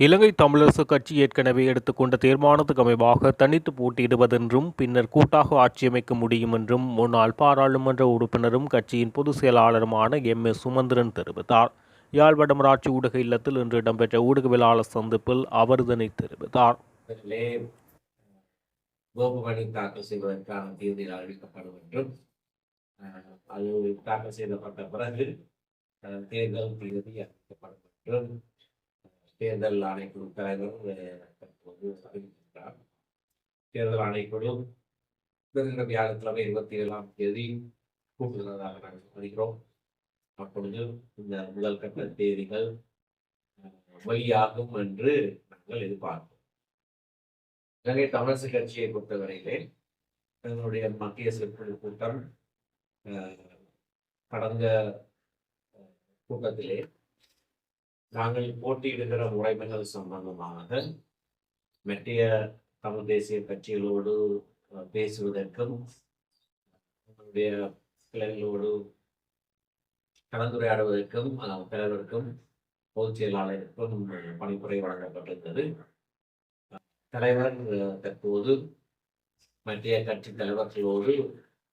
இலங்கை தமிழரசு கட்சி ஏற்கனவே எடுத்துக்கொண்ட தீர்மானத்துக்கு அமைவாக தனித்து போட்டியிடுவதென்றும் பின்னர் கூட்டாக ஆட்சியமைக்க முடியும் என்றும் முன்னாள் பாராளுமன்ற உறுப்பினரும் கட்சியின் பொதுச் செயலாளருமான எம். எஸ். சுமந்திரன் தெரிவித்தார். யாழ் வடமராட்சி ஊடக இல்லத்தில் இன்று இடம்பெற்ற ஊடகவியலாளர் சந்திப்பில் அவர் இதனை தெரிவித்தார். கோபமணி தாக்கல் செய்வதற்கான தேர்தல் அறிவிக்கப்படும் என்றும் அது தாக்கல் செய்யப்பட்ட பிறகு தேர்தல் தேதி அறிவிக்கப்படும் என்றும் தேர்தல் ஆணைக்குழு தலைவர் தற்போது அறிவித்திருக்கிறார் தேர்தல் ஆணைக்குழு வருகிற வியாழக்கிழமை இருபத்தி ஏழாம் தேதி கூட்டுகிறதாக நாங்கள் வருகிறோம். அப்பொழுது இந்த முதல் கட்ட தேதிகள் அஹ், வெளியாகும் என்று நாங்கள் எதிர்பார்க்கிறோம். இலங்கை தமிழரசு கட்சியை பொறுத்தவரையிலே எங்களுடைய மத்திய சிறப்பு கூட்டம் கடந்த கூட்டத்திலே நாங்கள் போட்டியிடுகிற முறைமைகள் சம்பந்தமாக மெட்டிய தமிழ் தேசிய கட்சிகளோடு பேசுவதற்கும் உங்களுடைய கிளைகளோடு கலந்துரையாடுவதற்கும் தலைவருக்கும் பொதுச் செயலாளருக்கும் பணிப்புரை வழங்கப்பட்டிருந்தது. தலைவர் தற்போது மத்திய கட்சி தலைவர்களோடு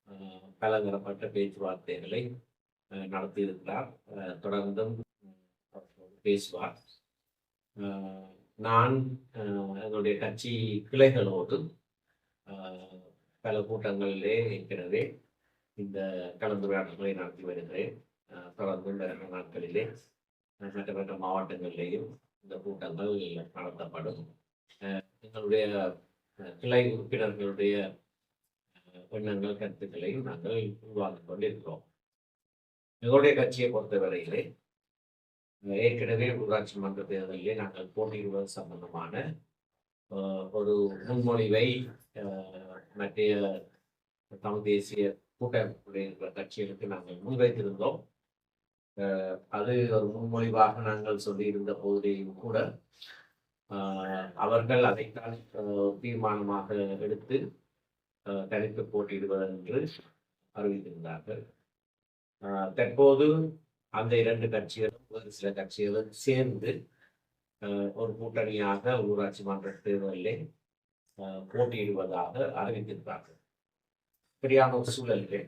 பல பலதரப்பட்ட பேச்சுவார்த்தைகளை நடத்தியிருக்கிறார். தொடர்ந்தும் பேசுவார். நான் என்னுடைய எங்களுடைய கட்சி கிளைகளோடு பல கூட்டங்களிலே ஏற்கனவே இந்த கலந்துரையாடல்களை நடத்தி வருகிறேன். தொடர்ந்து வருகிற நாட்களிலே மற்ற மற்ற மாவட்டங்களிலேயும் இந்த கூட்டங்கள் நடத்தப்படும். எங்களுடைய கிளை உறுப்பினர்களுடைய எண்ணங்கள் கருத்துக்களையும் நாங்கள் உருவாக்கிக் கொண்டிருக்கிறோம். எங்களுடைய கட்சியை பொறுத்தவரையிலே ஏற்கனவே ஊராட்சி மன்ற தேர்தலிலே நாங்கள் போட்டியிடுவது சம்பந்தமான ஒரு முன்மொழிவை மத்திய தமிழ் தேசிய கூட்டமைப்புடைய இருக்கிற கட்சிகளுக்கு நாங்கள் முன்வைத்திருந்தோம். அஹ், அது ஒரு முன்மொழிவாக நாங்கள் சொல்லியிருந்த போதிலேயும் கூட ஆஹ் அவர்கள் அதைத்தான் தீர்மானமாக எடுத்து ஆஹ் தனித்து போட்டியிடுவதென்று அறிவித்திருந்தார்கள். ஆஹ் தற்போது அந்த இரண்டு கட்சிகள் ஒரு சில கட்சிகளும் சேர்ந்து ஆஹ் ஒரு கூட்டணியாக ஊராட்சி மன்ற தேர்தலில் போட்டியிடுவதாக அறிவித்திருந்தார்கள் இப்படியான ஒரு சூழல்கள்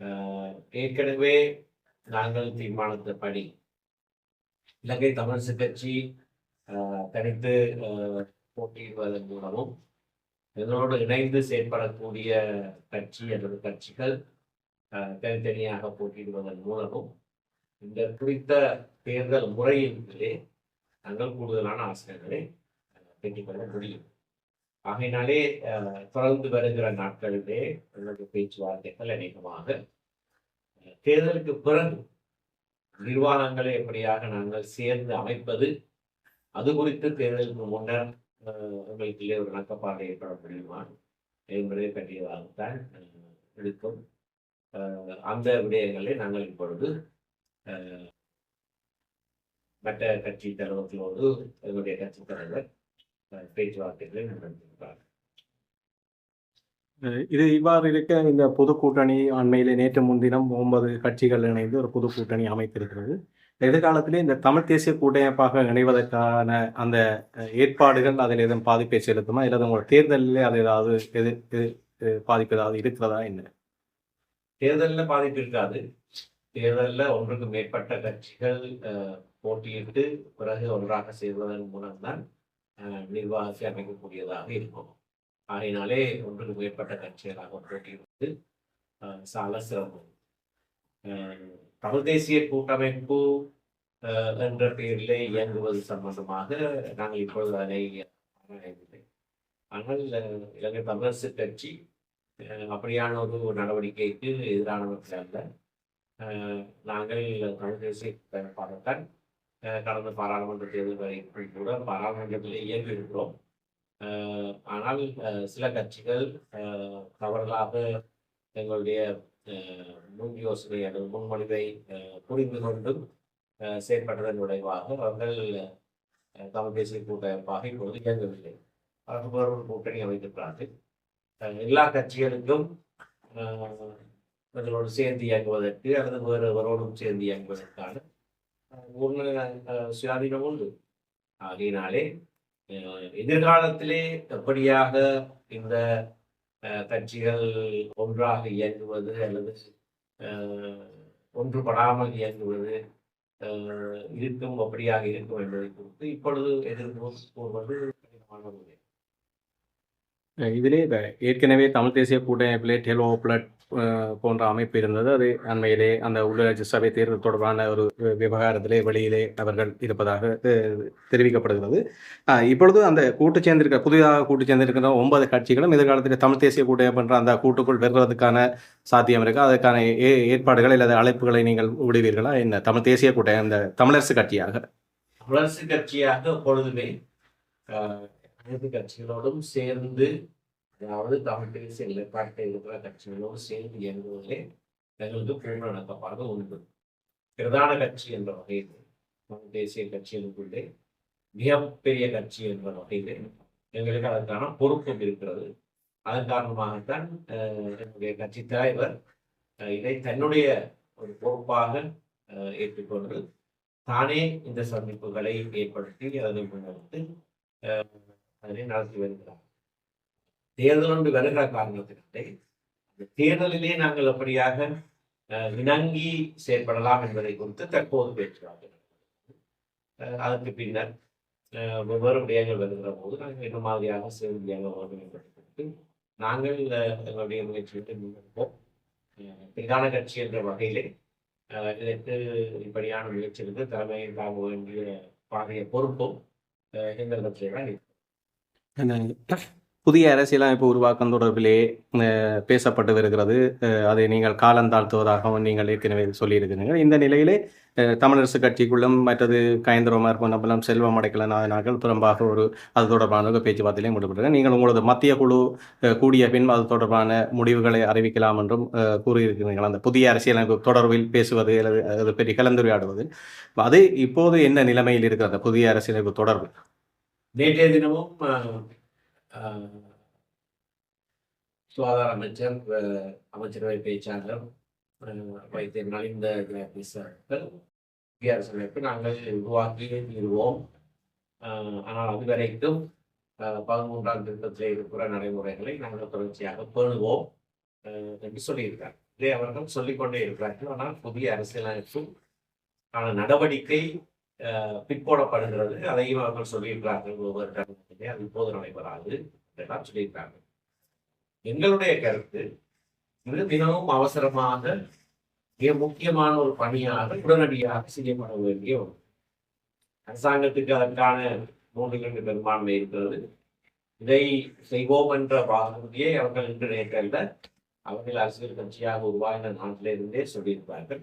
ஆஹ் ஏற்கனவே நாங்கள் தீர்மானித்தபடி இலங்கை தமிழரசு கட்சி ஆஹ் தனித்து ஆஹ் போட்டியிடுவதன் மூலமும் இதனோடு இணைந்து செயல்படக்கூடிய கட்சி அல்லது கட்சிகள் ஆஹ் தனித்தனியாக போட்டியிடுவதன் மூலமும் இந்த குறித்த தேர்தல் முறையிலே நாங்கள் கூடுதலான ஆசிரியர்களை ஆஹ் பெற்றுக்கொள்ள முடியும். ஆகையினாலே தொடர்ந்து வருகிற நாட்களிலே எங்களுடைய பேச்சுவார்த்தைகள் அநேகமாக தேர்தலுக்கு பிறகு நிர்வாகங்களை எப்படியாக நாங்கள் சேர்ந்து அமைப்பது அது குறித்து தேர்தலுக்கு முன்னர் அஹ், உங்களுக்குள்ளே ஒரு நக்கப்பாடு ஏற்பட முடியுமா? என்பதை பற்றியதாகத்தான் அஹ், இருக்கும். அந்த விடயங்களை நாங்கள் இப்பொழுது மற்ற கட்சி தலைவர்களோடு எங்களுடைய கட்சி தலைவர் பேச்சுவார்த்தைகளை நடத்தியிருக்கிறார் அஹ் இது இவ்வாறு இருக்க இந்த பொது கூட்டணி அண்மையிலே நேற்று முன்தினம் ஒன்பது கட்சிகள் இணைந்து ஒரு பொது கூட்டணி அமைத்திருக்கிறது. எதிர்காலத்திலே இந்த தமிழ் தேசிய கூட்டமைப்பாக இணைவதற்கான அந்த ஏற்பாடுகள் அதில் எதுவும் பாதிப்பை செலுத்துமா இல்லை உங்களோட தேர்தலிலே அது ஏதாவது எது பாதிப்பு ஏதாவது இருக்கிறதா என்ன? தேர்தலில் பாதிப்பு இருக்காது. தேர்தலில் ஒன்றுக்கு மேற்பட்ட கட்சிகள் போட்டியிட்டு பிறகு ஒன்றாக செய்வதன் மூலம்தான் நிர்வாகத்தை அமைக்கக்கூடியதாக இருக்கும். ஆகையினாலே ஒன்றுக்கு மேற்பட்ட கட்சிகளாக போட்டியிடுவது சால சிரமம் தமிழ் தேசிய கூட்டமைப்பு என்ற பெயரில் இயங்குவது சம்பந்தமாக நாங்கள் இப்பொழுது அதை ஆராயவில்லை ஆனால் இலங்கை தமிழரசு கட்சி அப்படியான ஒரு நடவடிக்கைக்கு எதிரானவர்கள் அல்ல. நாங்கள் தமிழ் தேசிய கடந்த பாராளுமன்ற தேர்தல் வரைக்கும் கூட பாராளுமன்றத்தில் இயங்கி இருக்கிறோம் ஆனால் சில கட்சிகள் அஹ் தவறுதலாக எங்களுடைய முன் யோசனை அல்லது முன்மொழிவை புரிந்து கொண்டும் செயற்பட்டதன் விளைவாக அவர்கள் தமிழ் தேசிய கூட்டமைப்பாக இப்பொழுது இயங்கவில்லை. அவர்கள் ஒரு கூட்டணி அமைத்திருக்கிறார்கள். எல்லா கட்சிகளுக்கும் இவர்களோடு சேர்ந்து இயங்குவதற்கு அல்லது வேறு எவரோடும் சேர்ந்து இயங்குவதற்கான ஒரு சுயாதீனம் உண்டு. ஆகையினாலே எதிர்காலத்திலே எப்படியாக இந்த கட்சிகள் ஒன்றாக இயங்குவது அல்லது ஒன்றுபடாமல் இயங்குவது இருக்கும் அப்படியாக இருக்கும் என்பதை குறித்து இப்பொழுது எதிர்ப்பு கூறுவது கடினமான இதிலே ஏற்கனவே தமிழ் தேசிய கூட்டமைப்பிலே டெலோ பிளட் போன்ற அமைப்பு இருந்தது. அது அண்மையிலே அந்த உள்ளாட்சி சபை தேர்தல் தொடர்பான ஒரு விவகாரத்திலே வெளியிலே அவர்கள் இருப்பதாக தெரிவிக்கப்படுகிறது. இப்பொழுது அந்த கூட்டு சேர்ந்திருக்க புதிதாக கூட்டு சேர்ந்திருக்கிற ஒன்பது கட்சிகளும் எதிர்காலத்தில் தமிழ் தேசிய கூட்டமைப்புன்ற அந்த கூட்டுக்குள் வருவதற்கான சாத்தியம் இருக்கு. அதற்கான ஏ- ஏற்பாடுகள் அல்லது அழைப்புகளை நீங்கள் விடுவீர்களா? என்ன? தமிழ் தேசிய கூட்டம் அந்த தமிழரசு கட்சியாக. தமிழரசு கட்சியாக எப்பொழுதுமே அனைத்து கட்சிகளோடும் சேர்ந்து அதாவது தமிழ் தேசிய நிலைப்பாட்டை இருக்கிற கட்சிகளோடு சேர்ந்து இயங்குவதிலே தங்களுக்கு பூர்ண உண்டு. பிரதான கட்சி என்ற வகையில் தமிழ் தேசிய கட்சிகளுக்குள்ளே மிகப்பெரிய கட்சி என்ற வகையிலே எங்களுக்கு அதற்கான பொறுப்பும் இருக்கிறது. அதன் காரணமாகத்தான் அஹ், என்னுடைய கட்சி தலைவர் இதை தன்னுடைய ஒரு பொறுப்பாக ஏற்றுக்கொண்டு தானே இந்த சந்திப்புகளை ஏற்படுத்தி அதனை முன்னெடுத்து அதனை நடத்தி வருகிறார் தேர்தல் ஒன்று வருகிற காரணத்தினாலே அந்த தேர்தலிலே நாங்கள் அப்படியாக அஹ், இணங்கி செயற்படலாம் என்பதை குறித்து தற்போது பேச்சுவார்கள் அதற்கு பின்னர் வெவ்வேறு விடயங்கள் வருகிற போது நாங்கள் என்ன மாதிரியாக சேர்ந்து வேண்டும் என்பதை குறித்து நாங்கள் எங்களுடைய முயற்சிகளை முன்னெடுப்போம் பிரதான கட்சி என்ற வகையிலே இதற்கு இப்படியான முயற்சிகளுக்கு தலைமையை தாங்க வேண்டிய பாதைய பொறுப்பும். அஹ், தான் புதிய அரசியலமைப்பு உருவாக்கம் தொடர்பிலே பேசப்பட்டு வருகிறது அதை நீங்கள் காலந்தாழ்த்துவதாகவும் நீங்கள் ஏற்கனவே சொல்லியிருக்கிறீர்கள். இந்த நிலையிலே தமிழரசு கட்சிக்குள்ளும் மற்றது கயந்திரமார் பொன்னம்பலம் செல்வம் அடைக்கலனார்கள் புறம்பாக ஒரு அது தொடர்பான ஒரு பேச்சுவார்த்தையிலையும் ஈடுபட்டு நீங்கள் உங்களது மத்திய குழு கூடிய பின் அது தொடர்பான முடிவுகளை அறிவிக்கலாம் என்றும் கூறியிருக்கிறீர்கள். அந்த புதிய அரசியலமைப்பு தொடர்பில் பேசுவது அல்லது அது பற்றி கலந்துரையாடுவது அது இப்போது என்ன நிலைமையில் இருக்கிறது? புதிய அரசியலமைப்பு தொடர்பு நேற்றைய தினமும் சுகாதார அமைச்சர் அமைச்சரவை பேச்சாளர் வைத்திய நலிந்த ஜெயதீஸ் அவர்கள் புதிய நாங்கள் உருவாக்கி தீருவோம் ஆனால் அது வரைக்கும் பதிமூன்றாம் திருத்தத்தில் இருக்கிற நடைமுறைகளை நாங்கள் தொடர்ச்சியாக பேணுவோம் என்று சொல்லியிருக்கார் இதை அவர்கள் சொல்லிக்கொண்டே இருக்கிறார்கள். ஆனால் புதிய அரசியலமைப்பு ஆனால் நடவடிக்கை பிற்போடப்படுகிறது. அதையும் அவர்கள் சொல்லியிருக்கிறார்கள். ஒவ்வொரு கருத்துமே அது இப்போது நடைபெறாது என்றெல்லாம் சொல்லியிருக்கிறார்கள். எங்களுடைய கருத்து இது மிகவும் அவசரமாக மிக முக்கியமான ஒரு பணியாக உடனடியாக செய்யப்பட வேண்டிய ஒன்று அரசாங்கத்துக்கு அதற்கான மூன்று இரண்டு பெரும்பான்மை இருக்கிறது. இதை செய்வோம் என்ற வாக்குறுதியை அவர்கள் இன்று நேற்றல்ல அவர்கள் அரசியல் கட்சியாக உருவாகின நாட்டிலிருந்தே சொல்லியிருப்பார்கள்.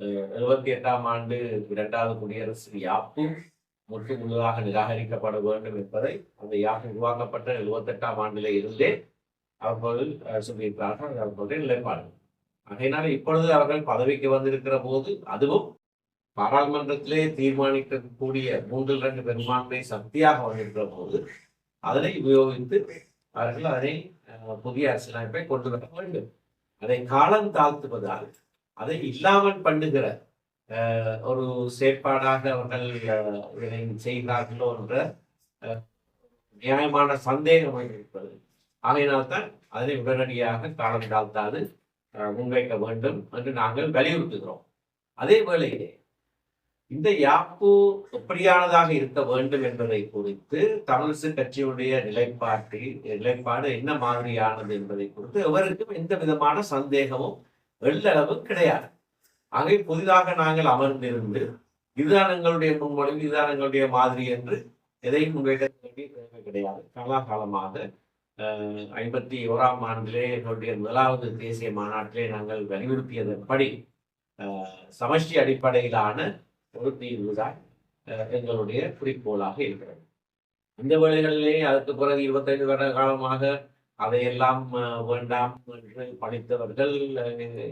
எழுபத்தி எட்டாம் ஆண்டு இரண்டாவது குடியரசு யாப்பு முற்று முழுதாக நிராகரிக்கப்பட வேண்டும் என்பதை அந்த யாப்பு உருவாக்கப்பட்ட எழுபத்தெட்டாம் ஆண்டிலே இருந்தே அவர்கள் சொல்லியிருக்கிறார்கள். அது அவர்களுடைய நிலைப்பாடு அதனால இப்பொழுது அவர்கள் பதவிக்கு வந்திருக்கிற போது அதுவும் பாராளுமன்றத்திலே தீர்மானிக்கக்கூடிய மூன்றில் இரண்டு பெரும்பான்மை சக்தியாக வந்திருக்கிற போது அதனை உபயோகித்து அவர்கள் அதனை புதிய அரசியலமைப்பை கொண்டு வர வேண்டும். அதை காலம் தாழ்த்துவதால் அதை இல்லாமல் பண்ணுகிற ஒரு செயற்பாடாக அவர்கள் அஹ், இதனை செய்கிறார்களோ என்ற நியாயமான சந்தேகம் இருப்பது ஆகையினால்தான் அதனை உடனடியாக காலம் தாழ்த்தாது முன்வைக்க வேண்டும் என்று நாங்கள் வலியுறுத்துகிறோம். அதே வேளையிலே இந்த யாப்பு எப்படியானதாக இருக்க வேண்டும் என்பதை குறித்து தமிழிசை கட்சியுடைய நிலைப்பாட்டில் நிலைப்பாடு என்ன மாதிரியானது என்பதை குறித்து எவருக்கும் எந்த விதமான சந்தேகமும் எள்ளளவு கிடையாது. ஆகவே புதிதாக நாங்கள் அமர்ந்திருந்து இதுதான் எங்களுடைய முன்மொழிவு இதுதான் எங்களுடைய மாதிரி என்று எதையும் முன்வைக்க தேவை கிடையாது. காலாகாலமாக அஹ், ஐம்பத்தி ஓராம் ஆண்டிலே எங்களுடைய முதலாவது தேசிய மாநாட்டிலே நாங்கள் வலியுறுத்தியதன்படி சமஷ்டி அடிப்படையிலான ஒரு தீர்வுதான் அஹ், எங்களுடைய குறிக்கோளாக இருக்கிறது. இந்த வேளைகளிலே அதுக்கு பிறகு இருபத்தைந்து வருட காலமாக அதையெல்லாம் வேண்டாம் என்று படித்தவர்கள்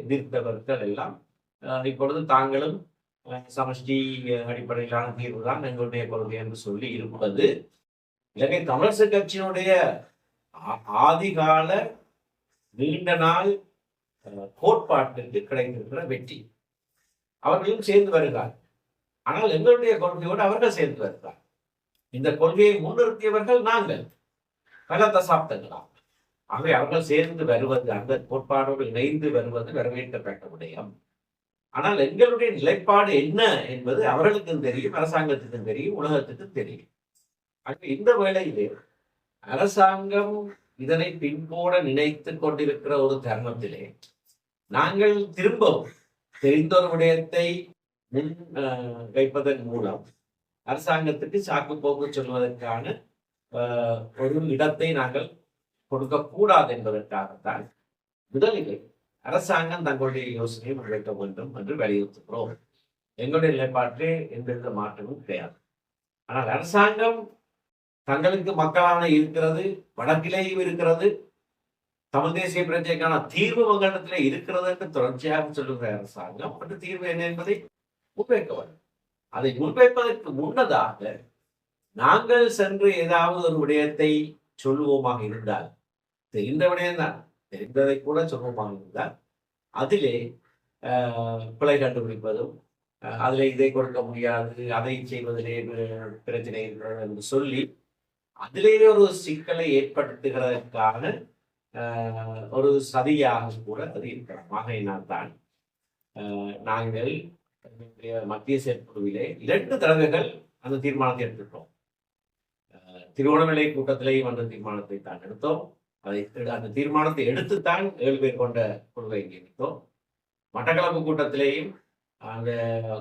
எதிர்த்தவர்கள் எல்லாம் இப்பொழுது தாங்களும் சமஷ்டி அடிப்படையிலான தீர்வு தான் எங்களுடைய கொள்கை என்று சொல்லி இருப்பது. இலங்கை தமிழரசு கட்சியினுடைய ஆ- ஆதிகால நீண்ட நாள் கோட்பாட்டுக்கு கிடைத்திருக்கிற வெற்றி. அவர்களும் சேர்ந்து வருகிறார். ஆனால் எங்களுடைய கொள்கையோடு அவர்கள் சேர்ந்து வருகிறார். இந்த கொள்கையை முன்னிறுத்தியவர்கள் நாங்கள். பல தசாப்தங்களாக. ஆகவே அவர்கள் சேர்ந்து வருவது அந்த கோட்பாடோடு இணைந்து வருவது வரவேற்கத்தக்க விடயம் ஆனால் எங்களுடைய நிலைப்பாடு என்ன என்பது அவர்களுக்கும் தெரியும் அரசாங்கத்துக்கும் தெரியும் உலகத்துக்கும் தெரியும். ஆகவே இந்த வேளையிலே அரசாங்கம் இதனை பின்போட நினைத்து கொண்டிருக்கிற ஒரு தருணத்திலே நாங்கள் திரும்பவும் தெரிந்த ஒரு விடயத்தை முன் அஹ், வைப்பதன் மூலம் அரசாங்கத்துக்கு சாக்கு போக்கு சொல்வதற்கான அஹ், ஒரு இடத்தை நாங்கள் கொடுக்கக்கூடாது என்பதற்காகத்தான் முதலிலே அரசாங்கம் தங்களுடைய யோசனையை முன்வைக்க வேண்டும் என்று வலியுறுத்துகிறோம். எங்களுடைய நிலைப்பாட்டிலே எந்தவித மாற்றமும் கிடையாது. ஆனால் அரசாங்கம் தங்களுக்கு மக்களான இருக்கிறது வடக்கிலேயும் இருக்கிறது தமிழ் தேசிய பிரச்சனைக்கான தீர்வு மங்கலத்திலே இருக்கிறது என்று தொடர்ச்சியாக சொல்லுகிற அரசாங்கம் அந்த தீர்வு என்ன என்பதை முன்வைக்க வேண்டும். அதை முன்வைப்பதற்கு முன்னதாக நாங்கள் சென்று ஏதாவது ஒரு விடயத்தை சொல்லுவோமாக இருந்தால் தெரிந்த விடயம்தான் தெரிந்ததை கூட சொல்லுவோமாக இருந்தால் அதிலே ஆஹ், பிழை கண்டுபிடிப்பதும் அதில் இதை கொடுக்க முடியாது அதை செய்வதிலே பிரச்சனை இருக்கிறது என்று சொல்லி அதிலேயே ஒரு சிக்கலை ஏற்படுத்துகிறதற்கான ஆஹ், ஒரு சதியாக கூட அது இருக்கலாம் ஆகையினால் தான் ஆஹ், நாங்கள் மத்திய செயற்குழுவிலே இரண்டு தடவைகள் அந்த தீர்மானத்தை எடுத்துட்டோம் திருவோணமலை கூட்டத்திலேயும் அந்த தீர்மானத்தை தான் எடுத்தோம். அதை எடு- அந்த தீர்மானத்தை எடுத்துத்தான் ஏழு பேர் கொண்ட குழுவை நியமித்தோம் மட்டக்களப்பு கூட்டத்திலேயும் அந்த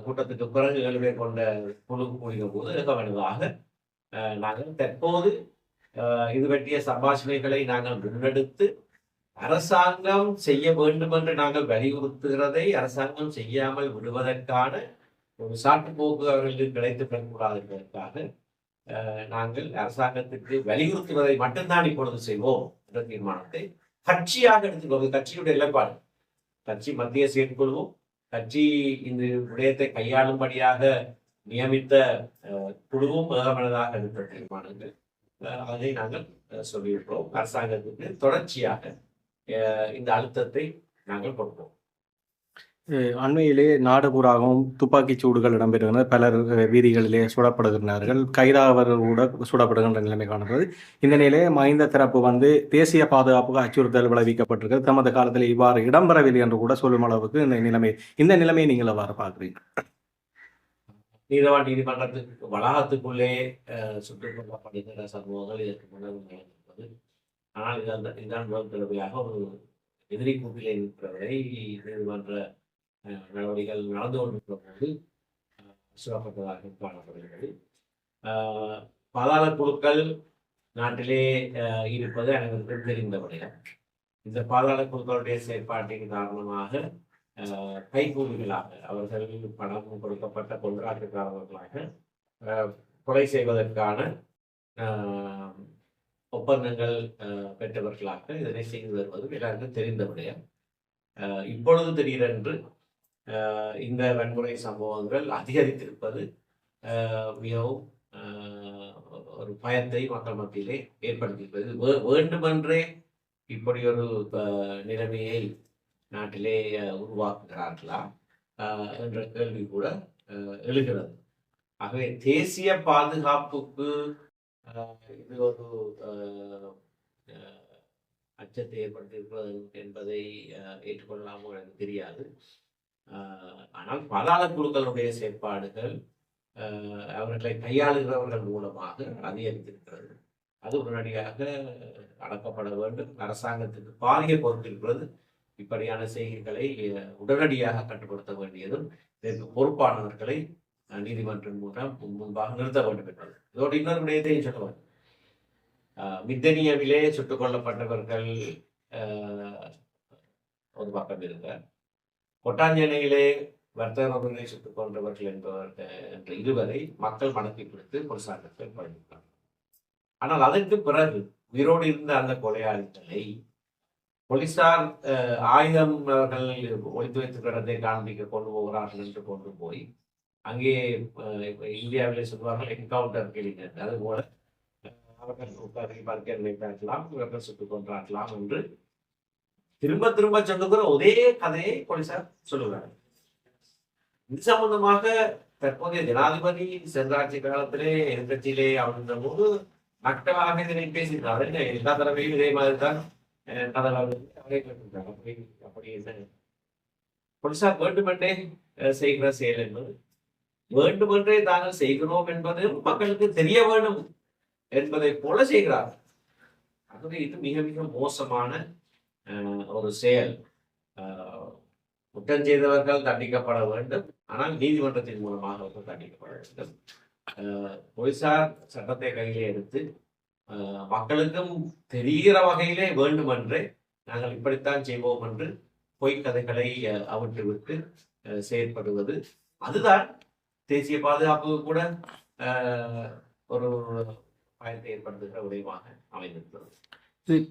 கூட்டத்துக்கு பிறகு ஏழு பேர் கொண்ட குழு கூடிய போது ஏகமனதாக நாங்கள் தற்போது இது பற்றிய சம்பாஷணைகளை நாங்கள் முன்னெடுத்து அரசாங்கம் செய்ய வேண்டும் என்று நாங்கள் வலியுறுத்துகிறதை அரசாங்கம் செய்யாமல் விடுவதற்கான ஒரு சாட்டுப்போக்கு அவர்களுக்கு கிடைத்து பெறக்கூடாது என்பதற்காக நாங்கள் அரசாங்கத்திற்கு வலியுறுத்துவதை மட்டும்தான் இப்பொழுது செய்வோம் என்ற தீர்மானத்தை கட்சியாக எடுத்துக்கொள்வது கட்சியுடைய நிலைப்பாடு. கட்சி மத்திய செயற்குழுவும் கட்சி இந்த விடயத்தை கையாளும்படியாக நியமித்த குழுவும் ஏகமனதாக எடுத்த தீர்மானங்கள். அதை நாங்கள் சொல்லியிருக்கிறோம். அரசாங்கத்துக்கு தொடர்ச்சியாக இந்த அழுத்தத்தை நாங்கள் கொடுப்போம். அண்மையிலே நாடுபுறாகவும் துப்பாக்கிச் சூடுகள் இடம்பெறுகின்றன பலர் வீதிகளிலே சுடப்படுகின்றார்கள். கைதாவர்கள் கூட சுடப்படுகின்ற நிலைமை காணப்படுது. இந்த நிலையிலே மஹிந்த தரப்பு வந்து தேசிய பாதுகாப்புக்கு அச்சுறுத்தல் விளைவிக்கப்பட்டிருக்கிறது. தமது காலத்தில் இவ்வாறு இடம்பெறவில்லை என்று கூட சொல்லும் அளவுக்கு இந்த நிலைமை இந்த நிலைமையை நீங்கள் அவ்வாறு பார்க்குறீங்க நீதவான் நீதிமன்றத்துக்கு வளாகத்துக்குள்ளே அஹ், சுட்டுக் கொல்லப்படுகிற சம்பவங்கள் இதற்கு முன்னர் ஆனால் இதான் இதுதான் முதல் ஒரு எதிரி கூட்டிலே இருக்கிறவரை நீதிமன்ற நடவடிக்கைகள் நடந்து கொண்டிருக்கிறது. போது காணப்படுகிறது. பாதாள குழுக்கள் நாட்டிலே இருப்பது அனைவருக்கும் தெரிந்த இந்த பாதாள குழுக்களுடைய செயற்பாட்டின் காரணமாக கைகூலிகளாக அவர்கள் பணம் கொடுக்கப்பட்ட கொண்டாட்டக்காரர்களாக கொலை செய்வதற்கான ஒப்பந்தங்கள் பெற்றவர்களாக இதனை செய்து வருவது எல்லாருக்கும் தெரிந்தபடியா இப்பொழுது திடீரென்று இந்த வன்முறை சம்பவங்கள் அதிகரித்திருப்பது மிகவும் ஒரு பயத்தை மக்கள் மத்தியிலே ஏற்படுத்தியிருப்பது. வே- வேண்டுமென்றே இப்படி ஒரு நிலைமையை நாட்டிலே உருவாக்குகிறார்களா என்ற கேள்வி கூட எழுகிறது. ஆகவே தேசிய பாதுகாப்புக்கு இது ஒரு அச்சத்தை ஏற்படுத்தியிருக்கிறது என்பதை அஹ், ஏற்றுக்கொள்ளலாமோ எனக்கு தெரியாது. ஆனால் பாதாள குழுக்களுடைய செயற்பாடுகள் அவர்களை கையாளுகிறவர்கள் மூலமாக அதிகரித்திருக்கிறது. அது உடனடியாக அடக்கப்பட வேண்டும். அரசாங்கத்துக்கு பாரிய பொறுப்பு இப்படியான செய்கைகளை உடனடியாக கட்டுப்படுத்த வேண்டியதும் இதற்கு பொறுப்பானவர்களை நீதிமன்றம் மூலம் முன்பாக நிறுத்த வேண்டும் என்பது. இதோடு இன்னொரு விடயத்தையும் சொல்லுவார் மித்தனியவிலே சுட்டுக் கொல்லப்பட்டவர்கள் ஒரு பக்கம் இருக்க கொட்டாஞ்சேனையிலே வர்த்தக நோக்கங்களை சுட்டுக் கொண்டவர்கள் என்பவர் என்ற இருவரை மக்கள் மனத்தை பிடித்து பொலிசாரத்தில் பயணித்தார் ஆனால் அதற்கு பிறகு உயிரோடு இருந்த அந்த கொலையாளிகளை போலீசார் ஆயுதம் அவர்கள் ஒழித்து வைத்து கிடத்தை காண்பிக்க கொண்டு போகிறார்கள் என்று கொண்டு போய் அங்கே அஹ், இந்தியாவிலே சொல்வார்கள் என்கவுண்டர் கிளிங் அதுபோல அவர்கள் உட்கார்ந்து பார்க்க நினைத்தார்களாம் இவர்கள் சுட்டுக் கொண்டார்களாம் என்று திரும்ப திரும்ப சொல்லுகிற ஒரே கதையை போலீசார் சொல்லுகிறார். இது சம்பந்தமாக தற்போதைய ஜனாதிபதி சென்றாட்சி காலத்திலே எதிர்கட்சியிலே அப்படின்ற போது மக்களாக இதனை பேசினார். என்ன எல்லா தடவையும் இதே மாதிரி தான் கதவை அவரே கேட்டிருக்காங்க அப்படி அப்படி என்ன? போலீசார் வேண்டுமென்றே செய்கிற செயல் என்பது வேண்டுமென்றே தாங்கள் செய்கிறோம் என்பது மக்களுக்கு தெரிய வேண்டும் என்பதை போல செய்கிறார். ஆகவே இது மிக மிக மோசமான ஒரு செயல் குற்றம் செய்தவர்கள் தண்டிக்கப்பட வேண்டும். ஆனால் நீதிமன்றத்தின் மூலமாக அவர்கள் தண்டிக்கப்பட வேண்டும். போலீசார் சட்டத்தை கையிலே எடுத்து மக்களுக்கும் தெரிகிற வகையிலே வேண்டுமென்றே நாங்கள் இப்படித்தான் செய்வோம் என்று பொய்க் கதைகளை விட்டு செயற்படுவது. அதுதான் தேசிய பாதுகாப்பு கூட ஒரு பயத்தை ஏற்படுத்துகிற விடயமாக அமைந்திருக்கிறது.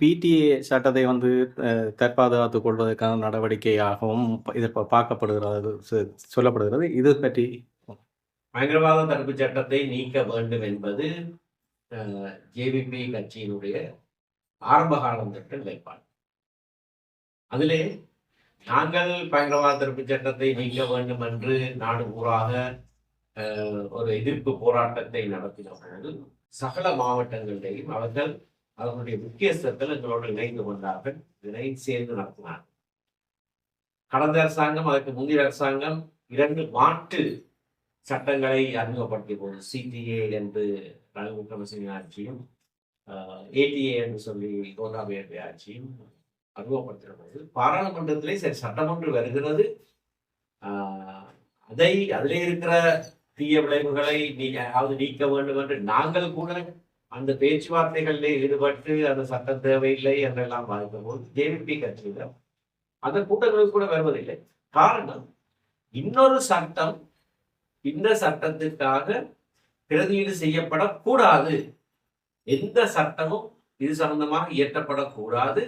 பிடிஏ சட்டத்தை வந்து அஹ், தற்பாதுகாத்துக் கொள்வதற்கான நடவடிக்கையாகவும் இது பார்க்கப்படுகிறது சொல்லப்படுகிறது. இது பற்றி பயங்கரவாத தடுப்பு சட்டத்தை நீக்க வேண்டும் என்பது ஜேவிபி கட்சியினுடைய ஆரம்பகாலம் திட்ட நிலைப்பாடு. அதிலே நாங்கள் பயங்கரவாத தடுப்பு சட்டத்தை நீக்க வேண்டும் என்று நாடு பூராக அஹ், ஒரு எதிர்ப்பு போராட்டத்தை நடத்தின பொழுது சகல மாவட்டங்களிலேயும் அவர்கள் அவர்களுடைய முக்கியஸ்தர்கள் எங்களோடு இணைந்து கொண்டார்கள். இதனை சேர்ந்து நடத்தினார்கள் கடந்த அரசாங்கம் அதற்கு முந்தைய அரசாங்கம் இரண்டு மாற்று சட்டங்களை அறிமுகப்படுத்திய போது சிடிஏ என்று ரணில் விக்ரமசிங்க ஆட்சியும் ஏடிஏ என்று சொல்லி கோதாபய ஆட்சியும் அறிமுகப்படுத்தின போது பாராளுமன்றத்திலே சரி சட்டம் வருகிறது. ஆஹ், அதை அதிலே இருக்கிற தீய விளைவுகளை நீ அதாவது நீக்க வேண்டும் என்று நாங்கள் கூட அந்த பேச்சுவார்த்தைகளிலே ஈடுபட்டு அந்த சட்டம் தேவையில்லை என்றெல்லாம் பார்க்கும்போது ஜேவிபி கட்சியினர் அந்த கூட்டங்களுக்கு கூட வருவதில்லை. காரணம் இன்னொரு சட்டம் இந்த சட்டத்திற்காக பிரதியீடு செய்யப்படக்கூடாது. எந்த சட்டமும் இது சம்பந்தமாக இயற்றப்படக்கூடாது.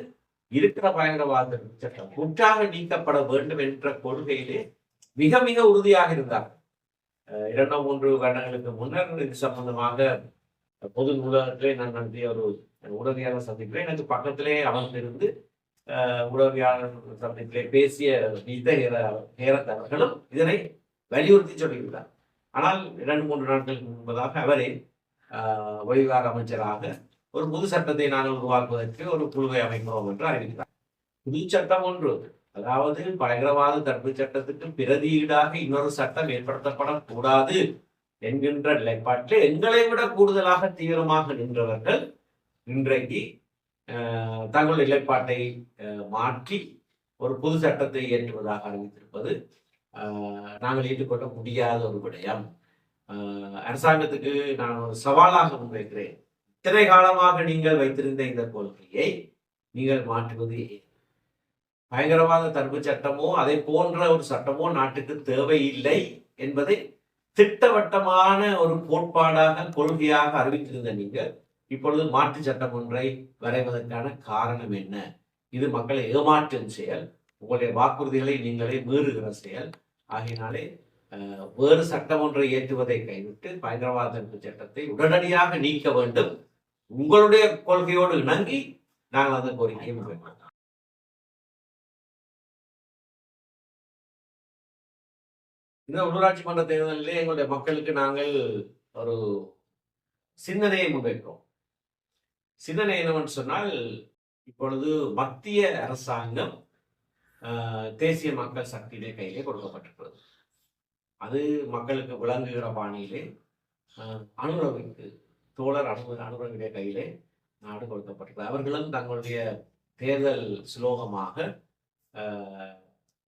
இருக்கிற பயங்கரவாத சட்டம் முற்றாக நீக்கப்பட வேண்டும் என்ற கொள்கையிலே மிக மிக உறுதியாக இருந்தார் அஹ் இரண்டு மூன்று வருடங்களுக்கு முன்னர் இது சம்பந்தமாக பொது நூலகத்திலே நான் நடத்திய ஒரு உடனடியாக சந்திக்கிறேன். எனக்கு பக்கத்திலே அமர்ந்திருந்து அஹ், சந்திப்பிலே பேசிய நித நேரத்தவர்களும் இதனை வலியுறுத்தி சொல்லியிருந்தார் ஆனால் இரண்டு மூன்று நாட்களுக்கு முன்பதாக அவரே ஆஹ், அமைச்சராக ஒரு புது சட்டத்தை நாங்கள் உருவாக்குவதற்கு ஒரு குழுவை அமைக்கிறோம் என்று அறிவித்தார். புது சட்டம் ஒன்று. அதாவது பயங்கரவாத தடுப்பு சட்டத்துக்கு பிரதியீடாக இன்னொரு சட்டம் ஏற்படுத்தப்படக்கூடாது. என்கின்ற நிலைப்பாட்டில் எங்களை விட கூடுதலாக தீவிரமாக நின்றவர்கள் இன்றைக்கு தங்கள் நிலைப்பாட்டை மாற்றி ஒரு புது சட்டத்தை இயற்றுவதாக அறிவித்திருப்பது நாங்கள் ஏற்றுக்கொள்ள முடியாத ஒரு விடயம். அரசாங்கத்துக்கு நான் ஒரு சவாலாக முன்வைக்கிறேன். இத்தனை காலமாக நீங்கள் வைத்திருந்த இந்த கொள்கையை நீங்கள் மாற்றுவது பயங்கரவாத தடுப்பு சட்டமோ அதை போன்ற ஒரு சட்டமோ நாட்டுக்கு தேவையில்லை என்பதை திட்டவட்டமான ஒரு கோட்பாடாக கொள்கையாக அறிவித்திருந்த நீங்கள் இப்பொழுது மாற்று சட்டம் ஒன்றை வரைவதற்கான காரணம் என்ன? இது மக்களை ஏமாற்றும் செயல் உங்களுடைய வாக்குறுதிகளை நீங்களே மீறுகிற செயல். ஆகையினாலே வேறு சட்டம் ஒன்றை ஏற்றுவதை கைவிட்டு பயங்கரவாத தடுப்பு சட்டத்தை உடனடியாக நீக்க வேண்டும். உங்களுடைய கொள்கையோடு இணங்கி நாங்கள் அந்த கோரிக்கையை இந்த உள்ளூராட்சி மன்ற தேர்தலிலே எங்களுடைய மக்களுக்கு நாங்கள் ஒரு சிந்தனையை முன்வைக்கிறோம். சிந்தனை என்னவென்று சொன்னால் இப்பொழுது மத்திய அரசாங்கம் தேசிய மக்கள் சக்தியிலே கையிலே கொடுக்கப்பட்டிருக்கிறது. அது மக்களுக்கு விளங்குகிற பாணியிலே அனுரவிக்கு தோழர் அனு அனுரவிடைய கையிலே நாடு கொடுக்கப்பட்டிருக்கிறது. அவர்களும் தங்களுடைய தேர்தல் சுலோகமாக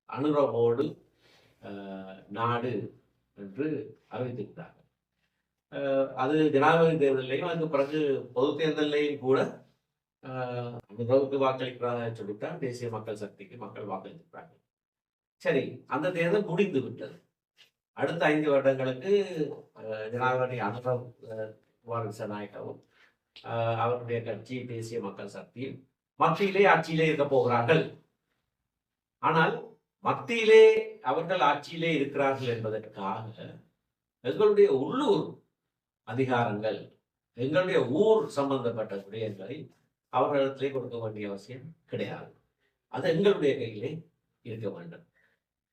அனுரவோடு நாடு என்று அறிவித்திருக்கிறார்கள். அது ஜனாதிபதி தேர்தலையும் அதுக்கு பிறகு பொது தேர்தலையும் கூட ஆஹ், அனுரவுக்கு வாக்களிக்கிறதாக சொல்லித்தான் தேசிய மக்கள் சக்திக்கு மக்கள் வாக்களித்துக்கிறாங்க சரி அந்த தேர்தல் முடிந்து விட்டது. அடுத்த ஐந்து வருடங்களுக்கு ஆஹ், ஜனாதிபதி அனுரவ் நாயக்கவும் அவருடைய கட்சி தேசிய மக்கள் சக்தியும் மத்தியிலே ஆட்சியிலே இருக்க போகிறார்கள். ஆனால் மத்தியிலே அவர்கள் ஆட்சியிலே இருக்கிறார்கள் என்பதற்காக எங்களுடைய உள்ளூர் அதிகாரங்கள் எங்களுடைய ஊர் சம்பந்தப்பட்ட விடயங்களை அவர்களிடத்திலே கொடுக்க வேண்டிய அவசியம் கிடையாது. அது எங்களுடைய கையிலே இருக்க வேண்டும்.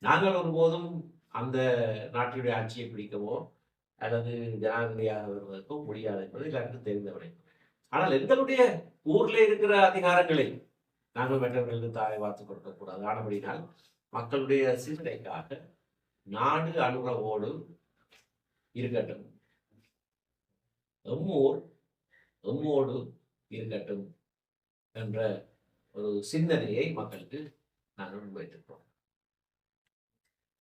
நாங்கள் ஒருபோதும் அந்த நாட்டினுடைய ஆட்சியை பிடிக்கவோ அல்லது ஜனாதிபதியாக வருவதற்கோ முடியாது என்பது எல்லாருக்கும் தெரிந்தவரை. ஆனால் எங்களுடைய ஊரில் இருக்கிற அதிகாரங்களை நாங்கள் மற்றவர்களுக்கு தாய் பார்த்து கொடுக்கக்கூடாது. ஆனபடினால் மக்களுடைய சிந்தனைக்காக நாடு அனுரவோடு இருக்கட்டும். எம்மோர் எம்மோடு இருக்கட்டும் என்ற ஒரு சிந்தனையை மக்களுக்கு நாங்கள் முன்வைத்திருக்கிறோம்.